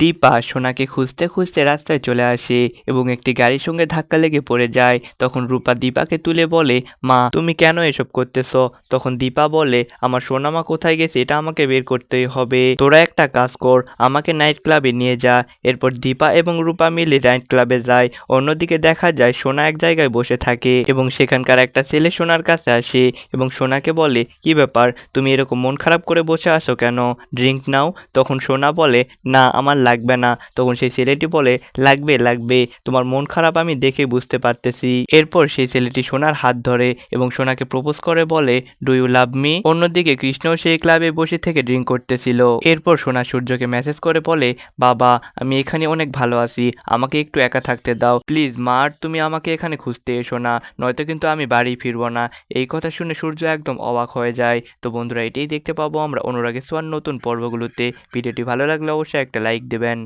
দীপা সোনাকে খুঁজতে খুঁজতে রাস্তায় চলে আসে এবং একটি গাড়ির সঙ্গে ধাক্কা লেগে পড়ে যায়। তখন রূপা দীপাকে তুলে বলে, মা, তুমি কেন এসব করতেছ? তখন দীপা বলে, আমার সোনামা কোথায় গেছে এটা আমাকে বের করতেই হবে। তোরা একটা কাজ কর, আমাকে নাইট ক্লাবে নিয়ে যা। এরপর দীপা এবং রূপা মিলে নাইট ক্লাবে যায়। অন্যদিকে দেখা যায় সোনা এক জায়গায় বসে থাকে এবং সেখানকার একটা ছেলে সোনার কাছে আসে এবং সোনাকে বলে, কি ব্যাপার? তুমি এরকম মন খারাপ করে বসে আসো কেন? ড্রিঙ্ক নাও। তখন সোনা বলে, না, আমার লাগবে না। তখন সেই ছেলেটি বলে, লাগবে লাগবে, তোমার মন খারাপ আমি দেখে বুঝতে পারতেছি। এরপর সেই ছেলেটি সোনার হাত ধরে এবং সোনাকে প্রপোজ করে বলে ডু ইউ লাভ মি অন্যদিকে কৃষ্ণও সেই ক্লাবে বসে থেকে ড্রিঙ্ক করতেছিল। এরপর সোনা সূর্যকে মেসেজ করে বলে, বাবা, আমি এখানে অনেক ভালো আছি, আমাকে একটু একা থাকতে দাও। প্লিজ, মা, আর তুমি আমাকে এখানে খুঁজতে এসো না, নয়তো কিন্তু আমি বাড়ি ফিরবো না। এই কথা শুনে সূর্য একদম অবাক হয়ে যায়। তো বন্ধুরা, এটাই দেখতে পাবো আমরা অনুরাগের সোয়ার নতুন পর্বগুলোতে। ভিডিওটি ভালো লাগলে অবশ্যই একটা লাইক দেবেন